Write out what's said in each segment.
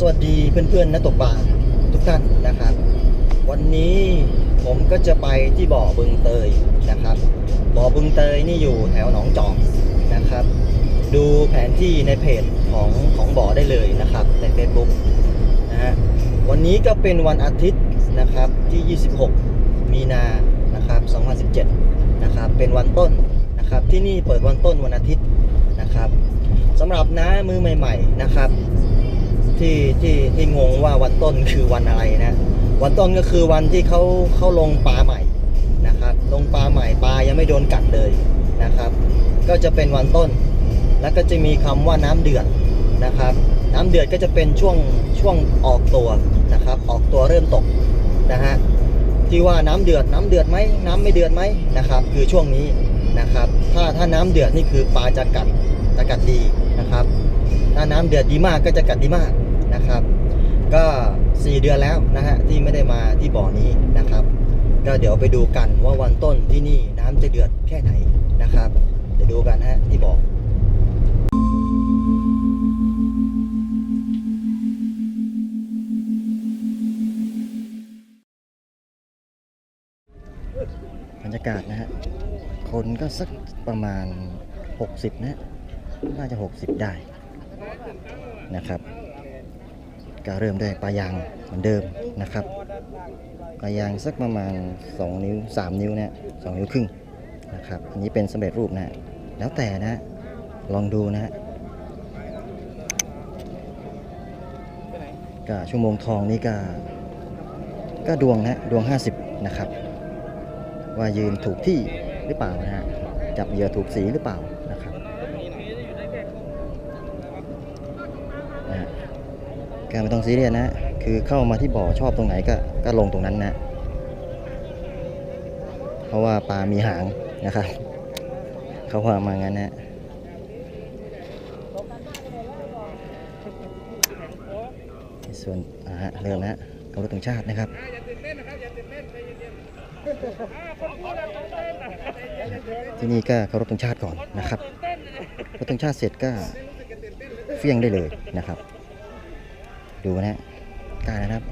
สวัสดีเพื่อนๆนักตกปลาทุกท่านนะครับ วันนี้ผมก็จะไปที่บ่อบึงเตยนะครับ บ่อบึงเตยนี่อยู่แถวหนองจอกนะครับ ดูแผนที่ในเพจของของบ่อได้เลยนะครับใน Facebook นะฮะวันนี้ก็เป็นวันอาทิตย์นะครับที่ 26 มีนานะครับ 2017 นะครับเป็นวันต้นนะครับที่นี่เปิดวันต้นวันอาทิตย์นะครับสำหรับน้ามือใหม่ ๆนะครับ ที่ที่ที่งงว่าวันต้นคือวันอะไรนะ วันต้นก็คือวันที่เขาเขาลงปลาใหม่นะครับ ลงปลาใหม่ปลายังไม่โดนกัดเลยนะครับ ก็จะเป็นวันต้น แล้วก็จะมีคำว่าน้ำเดือดนะครับ น้ำเดือดก็จะเป็นช่วงช่วงออกตัวนะครับ ออกตัวเริ่มตกนะฮะที่ว่าน้ำเดือดน้ำเดือดไหมน้ำไม่เดือดไหมนะครับ คือช่วงนี้นะครับ ถ้าถ้าน้ำเดือดนี่คือปลาจะกัดจะกัดดีนะครับ ถ้าน้ำเดือดดีมากก็จะกัดดีมาก นะครับ ก็ 4 เดือนแล้วนะฮะที่ไม่ได้มาที่บ่อนี้นะครับ ก็เดี๋ยวไปดูกันว่าวันต้นที่นี่น้ำจะเดือดแค่ไหนนะครับเดี๋ยวดูกันฮะที่บ่อบรรยากาศนะฮะ คนก็สักประมาณ 60 นะ น่าจะ 60 ได้นะครับ ก็เริ่มด้วยปลายางเหมือนเดิมนะครับปลายางสักประมาณ 2 นิ้ว 3 นิ้วเนี่ยสนิ้วครึ่งนะครับอันนี้เป็นสำเร็จรูปนะฮะแล้วแต่นะลองดูนะฮะก็ชั่วโมงทองนี่ก็ก็ดวงนะฮะดวง 50 นะครับ ว่ายืนถูกที่หรือเปล่านะฮะจับเหยื่อถูกสีหรือเปล่า การไม่ต้องซีเรียสนะ คือเข้ามาที่บ่อชอบตรงไหนก็ก็ลงตรงนั้นนะ เพราะว่าปลามีหางนะครับเขาว่ามางั้นนะส่วนอ่าฮะเริ่มนะฮะเคารพธงชาตินะครับที่นี่ก็เคารพธงชาติก่อนนะครับเคารงชาติเสร็จก็เฟี้ยงได้เลยนะครับ ดูนะฮะกล้านะครับ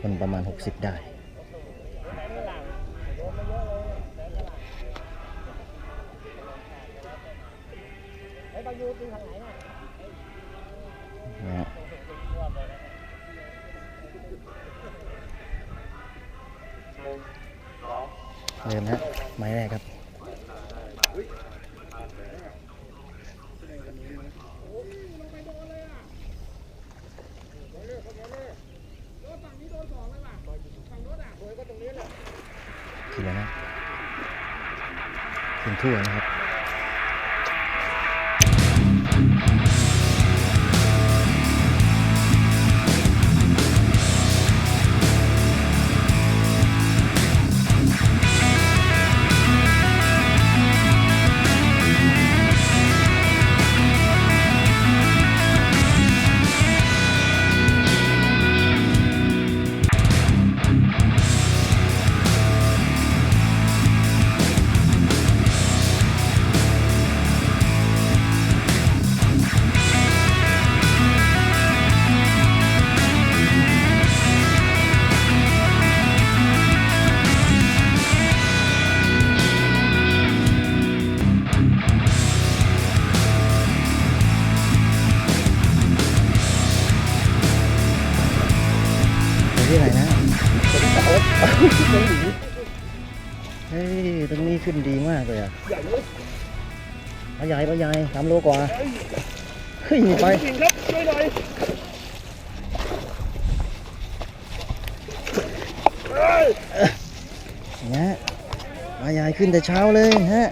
คนประมาณ 60 ได้นะเริ่มนะไม้แรกครับ ขึ้นแล้วนะขึ้น ทั่วนะครับ เฮ้ยตรงนี้ขึ้นดีมากเลยอะปลาใหญ่ปลาใหญ่สามโลกว่าเฮ้ยไปจริงครับช่วยหน่อยเอ้ยเนี่ยปลาใหญ่ขึ้นแต่เช้าเลยฮะ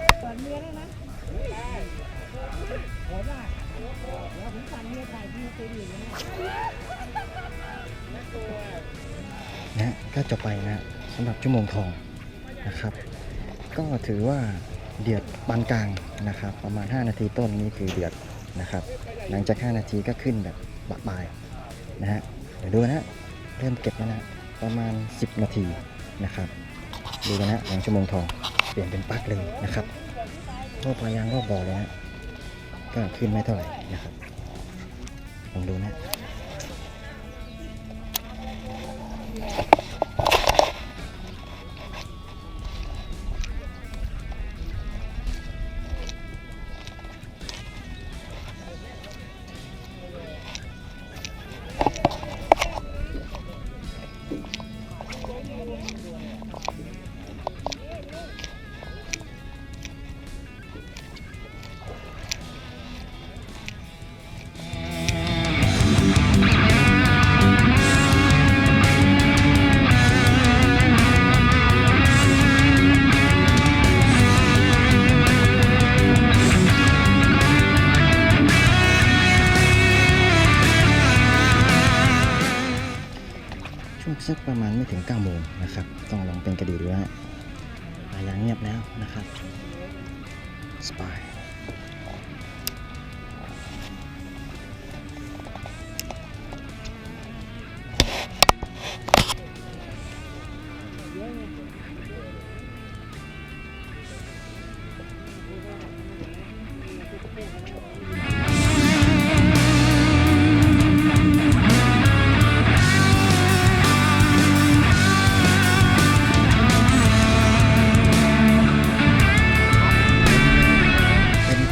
นะก็จะไปนะสำหรับชั่วโมงทอง นะครับ ก็ถือว่าเดือดปานกลางนะครับ ประมาณ 5 นาทีต้นนี้คือเดือดนะครับ หลังจาก 5 นาทีก็ขึ้นแบบบะบายนะฮะเดี๋ยวดูนะเริ่มเก็บแล้วนะประมาณ 10 นาทีนะครับดูกันนะหลังชั่วโมงทองเปลี่ยนเป็นปลั๊กเลยนะครับก็ปลายางก็บอเลยฮะก็ขึ้นไม่เท่าไหร่นะครับลองดูนะ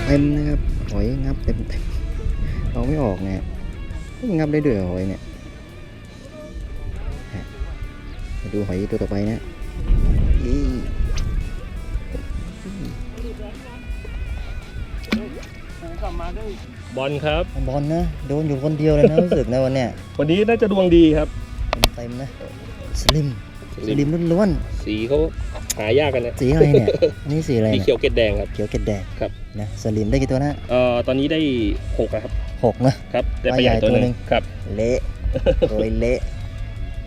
เต็มเต็มๆนะครับหอยงับเต็มเต็มๆเอาไม่ออกเนี่ยงับได้ด้วยเหรอหอยเนี่ยฮะมาดูหอยตัวต่อไปนะอีกลับมาได้บอลครับบอลนะโดนอยู่คนเดียวเลยนะรู้สึกนะวันเนี้ยวันนี้น่าจะดวงดีครับเต็มๆนะสลิมสลิมล้วนสีเขา หายากกันนะๆสีอะไรเนี่ยอันนี่สีอะไรสีเนี่ยเขียวเกล็ดแดงครับเขียวเกล็ดแดงครับนะสลิมได้กี่ตัวนะเอ่อตอนนี้ได้หกอะครับหกนะครับได้ไปใหญ่ว่าใหญ่ตัวหตัวหนึ่นึ่งงครับเละตัวเละ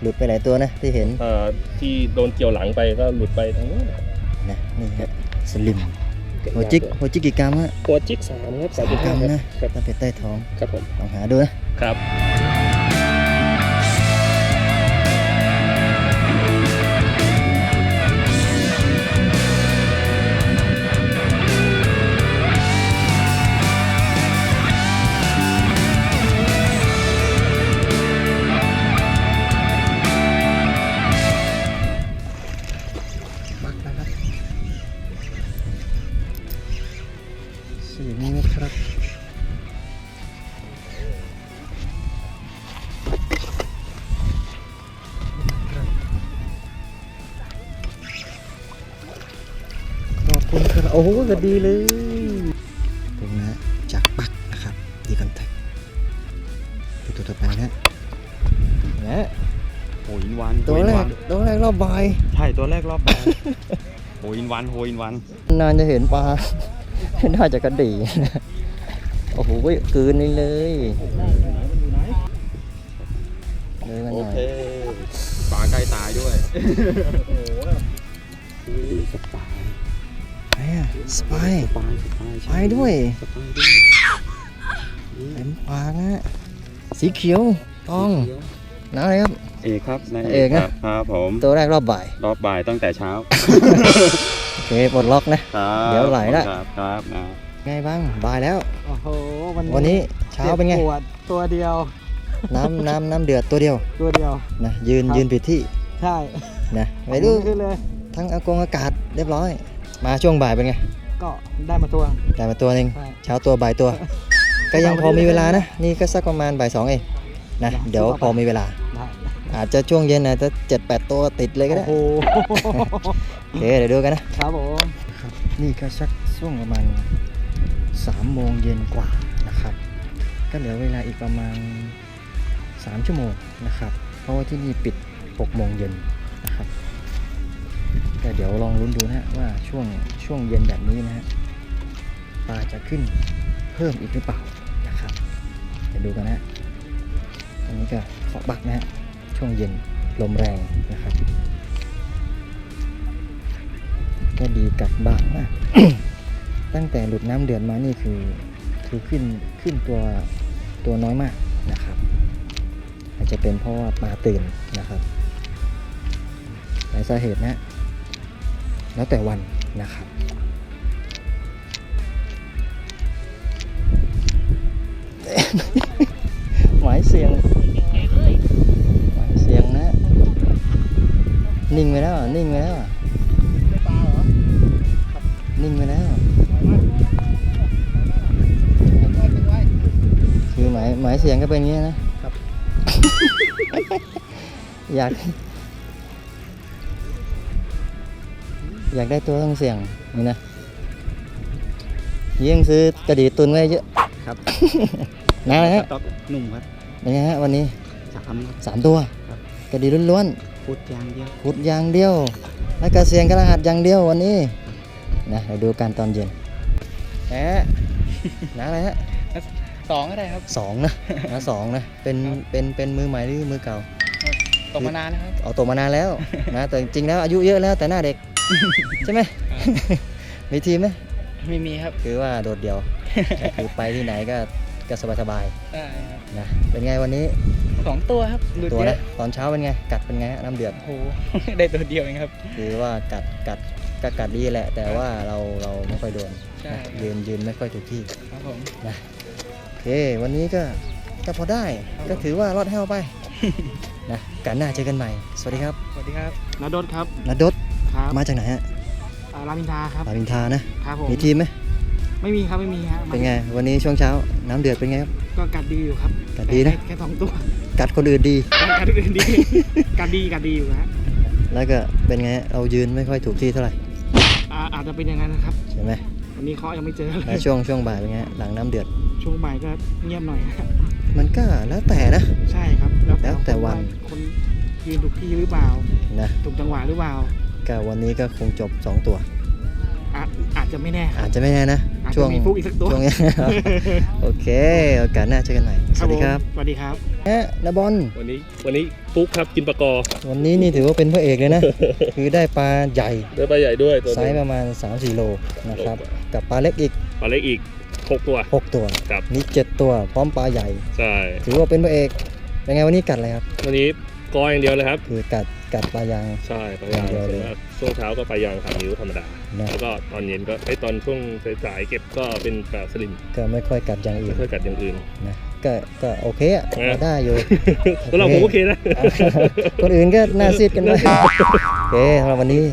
หลุดไปหลายตัวนะที่เห็นเอ่อที่โดนเกี่ยวหลังไปก็หลุดไปทั้งนู้นนะครับนะนี่ฮะสลิมหัวจิกหัวจิกกี่กรัมฮะหัวจิกสามครับสามจุดกรัห้ามครับนะครับถ้าเป็นใต้ท้องครับผมลองหาดูนะครับ โอ้โหก็ดีเลยตรงนะฮะจากปักนะครับดีคอนแทคดูตัวต่อไปนะนะโหอินวันตัวแรกตัวแรกรอบบ่ายใช่ตัวแรกรอบแบนโหอินวันโหอินวัน นานจะเห็นปลาน่าจะกระดีนะโอ้โหกลืนนี่เลยเลยกันหโอน่อยเคปลาใกล้ตายด้วยสปายไหน อะสไปายสปายสปายไปด้วยสปายด้วยเต็มปากนะสีเขียวทองน้าอะไรครับ เอกครับนายเอกนะครับครับผมตัวแรกรอบบ่าย รอบบ่ายตั้งแต่เช้า โอเคปลดล็อกนะครับเดี๋ยวไหลละครับครับนะไงบ้างบ่ายแล้ว โอ้โห วันวันนี้เช้าเป็นไงจ็บปวดตัวเดียว น้ำน้ำน้ำเดือดตัวเดียว ตัวเดียว นะยืนครับยืนผิดที่ ใช่ นะไปดูขึ้นเลยทั้งอากงอากาศเรียบร้อย มาช่วงบ่ายเป็นไง ก็ได้มาตัว ได้มาตัวหนึ่งใช่ เช้าตัวบ่ายตัว ก็ยังพอมีเวลานะ นี่ก็สักประมาณบ่ายสองเองนะได้เดี๋ยวสู้ต่อไปพอมีเวลา ได้อาจจะช่วงเย็นอาจจะเจ็ดแปดตัวติดเลยก็ได้โอ้โหโอเคเดี๋ยวดูกันนะ ครับผมครับนี่ก็สักช่วงประมาณสามโมงเย็นกว่านะครับ ก็เหลือเวลาอีกประมาณสามชั่วโมงนะครับ เพราะว่าที่นี่ปิดหกโมงเย็นนะครับ ก็เดี๋ยวลองลุ้นดูนะฮะว่าช่วงช่วงเย็นแบบนี้นะฮะปลาจะขึ้นเพิ่มอีกหรือเปล่านะครับเดี๋ยวดูกันนะฮะอันนี้ก็ขอบักนะฮะช่วงเย็นลมแรงนะครับ ก็ดีกับบางมากตั้งแต่หลุดน้ำเดือดมานี่คือคือขึ้นขึ้นตัวตัวน้อยมากนะครับ อาจจะเป็นเพราะว่าปลาตื่นนะครับหลายสาเหตุนะ แล้วแต่วันนะครับ หมายเสียงหมายเสียงนะ นิ่งไปแล้วนิ่งไปแล้วนิ่งไปแล้ว คือหมายหมายเสียงก็เป็นอย่างนี้นะ อยาก อยากได้ตัวต้องเสี่ยงนี่นะยิ่งซื้อกระดีตุนไว้เยอะครับนะฮะสต็อกหนุ่มครับเป็นไงฮะวันนี้สามสามตัวครับกระดีล้วนฟุตยางเดียวๆขุดอย่างเดียว แล้วก็เสียงกระหัดอย่างเดียววันนี้นะเดี๋ยวดูการตอนเย็นแหมนะอะไรฮะสองก็ได้ครับสองนะนะสองนะเป็นเป็นเป็นมือใหม่หรือมือเก่าตกมานานแล้วครับเอาตัวมานานแล้วนะแต่จริงๆแล้วอายุเยอะแล้วแต่หน้าเด็ก ใช่ไหม มีทีมไหมไม่มีครับคือว่าโดดเดี่ยว คือไปที่ไหนก็ก็สบายได้ครับๆนะ เป็นไงวันนี้สองตัวครับหลุดตัวเยนะอะตอนเช้าเป็นไง กัดเป็นไงฮะน้ำเดือด โอ้โห ได้ตัวเดียวเองครับ คือว่ากัดกัดก็กัดดีแหละ แต่ว่าเราเราไม่ค่อยโดนใช่ นะยืนยืนไม่ค่อยถูกที่ครับผมโอเควันนี้ก็ก็พอได้ก็ถือว่ารอดแห้วไปนะกันหน้าเจอกันใหม่ สวัสดีครับสวัสดีครับนดดครับนัดดด ครับมาจากไหนฮะอ่ารามอินทราครับรามอินทรานะ ครับผมมีทีมไหมไม่มีครับไม่มีฮะเป็นไง วันนี้ช่วงเช้า น้ำเดือดเป็นไงครับ ก็กัดดีอยู่ครับกัดดีนะแค่แค่สองตัวกัดคนอื่นดี กัดอื่นดีกัดดีกัดดีอยู่ฮะแล้วก็เป็นไงเรายืนไม่ค่อยถูกที่เท่าไหร่อ่าอาจจะเป็นอย่างนั้นนะครับใช่ไหมวันนี้เคาะยังไม่เจอเลแล้วยช่วงช่วงบ่ายเป็นไงหลังน้ำเดือด ช่วงบ่ายก็เงียบหน่อยฮะมันก็แล้วแต่นะ ใช่ครับแล้วแต่วัน คนยืนถูกที่หรือเปล่านะถูกจังหวะหรือเปล่า ก็วันนี้ก็คงจบ 2 ตัว อาจอาจจะไม่แน่ครัอาบ จจะไม่แน่นะ อาจช่วจะงมีฟุกอีกสักตัว ช่วงนี้ โอเคโอกาสหน้าเจอกันใหม่ สวัสดีครับผมสวัสดีครับแอะนะบอลวันนี้วันนี้ฟุกครับกินปลากอวันนี้นี่ถือว่าเป็นพระเอกเลยนะ คือได้ปลาใหญ่ได้ปลาใหญ่ด้วยตัวหไซนึงส์ประมาณ 3-4 โลนะครับกับปลาเล็กอีก ปลาเล็กอีกหกตัว 6 ตัวครับ นี่7ตัวพร้อมปลาใหญ่ ใช่ถือว่าเป็นพระเอกเป็นไงวันนี้กัดอะไรครับ วันนี้กออย่างเดียวเลยครับ คือกัด กัดปลายาง ใช่ปลายางอย่างเดียวเลยส่วนมากช่วงเช้าก็ปลายางขานิ้วธรรมดา นะ แล้วก็ตอนเย็นก็ไอยตอนช่วงสายๆเก็บก็เป็นปลาสลิมก็ไม่ค่อยกัดอย่างอื่ไม่นค่อยกัดอย่างอื่น นะก็ก็โอเคอะเออพอได้อยู่ สำหรับผมโอเคนะ คนอื่นก็น่าซีดกันไปโอเคสำหรับวันนี้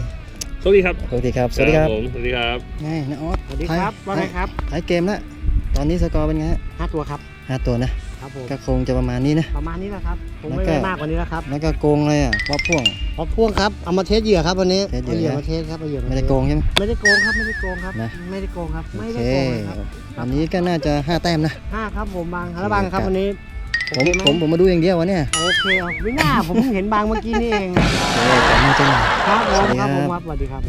โชคดีครับสวัสดีครับ สวัสดีครับผมสวัสดีครับ ไงนะออสสวัสดีครับ ว่าไงครับท้ายเกมแล้วตอนนี้สกอร์เป็นไงฮะห้าตัวครับห้าตัวนะ ครับผมก็คงจะประมาณนี้นะ ประมาณนี้แหละครับผมแล้วไม่ก็ได้มากกว่านี้แล้วครับ แล้วก็โกงเลยอะว่าพ่วงพอพ่วงครับ เอามาเทสเหยื่อครับวันนี้เทสเหยื่อเอาเหยื่อมาเทสครับเอาเหยื่อมาไม่ได้เทสโกงใช่ไหม ไม่ได้โกงครับ ไม่ได้โกงครับ นะ ไม่ได้โกงครับโอไม่เคได้โกงเลยครับวันนี้ก็น่าจะห้าแต้มนะ ห้าครับผมบางแล้วบางครับวันนี้ผมโอเคไหผมผมมาดูอย่างเดียววะเนี่ยโอเคเอาไม่น่าผมเพิ่งเห็นบางเมื่อกี้นี่เอง เออแต่น่าจะหน่อย ครับผมสวัสดีคครัรับ บผมครับสวัสดีครับ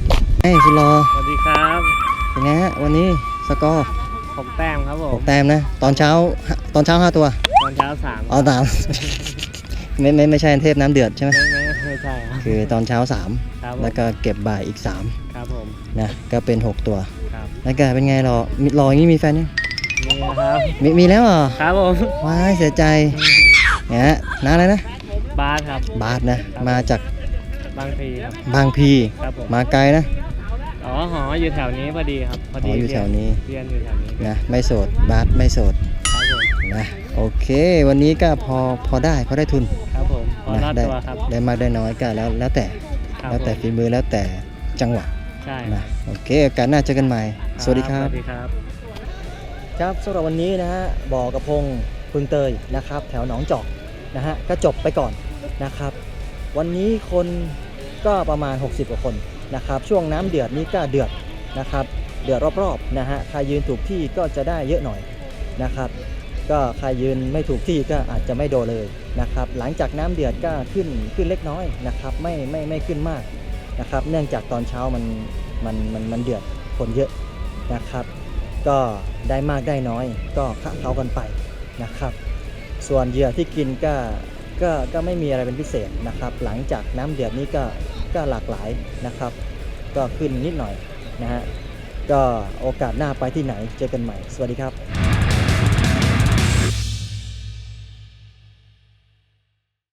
เฮ้ยคุณรอสวัสดีครับ เป็นไงฮะวันนี้สกอร์ ผมแต้มครับผหมกแต้มนะตอนเช้าตอนเช้าห้าตัวตอนเช้าสามเอาตาม ไม่ไม่ไม่ใช่เทพน้ำเดือดใช่ไหมไม่ไม่ไม่ใช่ครับคือตอนเช้าสามครับผมแล้วก็เก็บบ่ายอีกสามครับผมนะก็เป็นหกตัวครับแล้วก็เป็นไงรอมีรออย่างนี้มีแฟนยังนี่นะครับมีมีแล้วเหรอครับผมว้ายเสียใจเนี่ยฮะน้าอะไรนะบาสครับ บาสนะมาจากบางทีครับบางพีครับผมมาไกลนะ อ๋อหออยู่แถวนี้พอดีครับพออ๋ดีออยู่แถวนี้ เรียนอยู่แถวนี้นะไม่โสดบาสไม่โสดครับผมนะโอเค วันนี้ก็พอพอได้พอได้ทุนครับผมพอนะรอดได้ตัวครับได้มากได้น้อยก็แล้วแล้วแต่ ครับแล้วแต่ผมฝีมือแล้วแต่จังหวะใช่นะโอเคโอกาสหน้าเจอกันใหม่ สวัสดีครัสบวัสดีครับ ครับสำหรับวันนี้นะฮะบ่อกระพงพึงเตยนะครับ แถวหนองจอกนะฮะก็จบไปก่อนนะครับ วันนี้คนก็ประมาณ 60 กว่าคน นะครับ ช่วงน้ำเดือดนี้ก็เดือดนะครับ เดือดรอบๆนะฮะ ใครยืนถูกที่ก็จะได้เยอะหน่อยนะครับ ก็ใครยืนไม่ถูกที่ก็อาจจะไม่โดนเลยนะครับ หลังจากน้ำเดือดก็ขึ้นขึ้นเล็กน้อยนะครับ ไม่ไม่ไม่ขึ้นมากนะครับ เนื่องจากตอนเช้ามันมันมันมันเดือดคนเยอะนะครับ ก็ได้มากได้น้อยก็คะเขากันไปนะครับ ส่วนเหยื่อที่กินก็ก็ก็ไม่มีอะไรเป็นพิเศษนะครับ หลังจากน้ำเดือดนี้ก็ ก็หลากหลายนะครับ ก็ขึ้นนิดหน่อยนะฮะก็โอกาสหน้าไปที่ไหนเจอกันใหม่ สวัสดีครับ